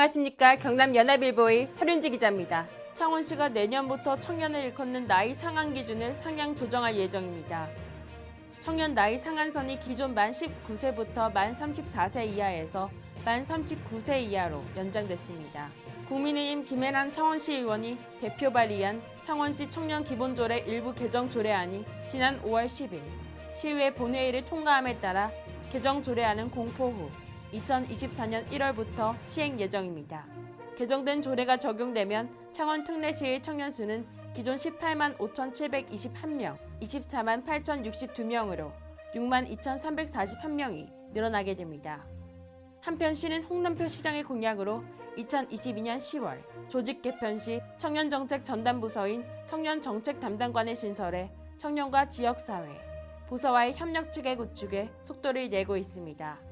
안녕하십니까 경남 연합일보의 서륜지 기자입니다. 창원시가 내년부터 청년을 일컫는 나이 상한 기준을 상향 조정할 예정입니다. 청년 나이 상한선이 기존 만 19세부터 만 34세 이하에서 만 39세 이하로 연장됐습니다. 국민의힘 김혜란 창원시 의원이 대표 발의한 창원시 청년 기본조례 일부 개정 조례안이 지난 5월 10일 시의회 본회의를 통과함에 따라 개정 조례안은 공포 후 2024년 1월부터 시행 예정입니다. 개정된 조례가 적용되면 창원 특례시의 청년 수는 기존 18만 5,721명, 24만 8,062명으로 6만 2,341명이 늘어나게 됩니다. 한편 시는 홍남표 시장의 공약으로 2022년 10월 조직 개편 시 청년정책 전담부서인 청년정책 담당관을 신설해 청년과 지역사회, 부서와의 협력 체계 구축에 속도를 내고 있습니다.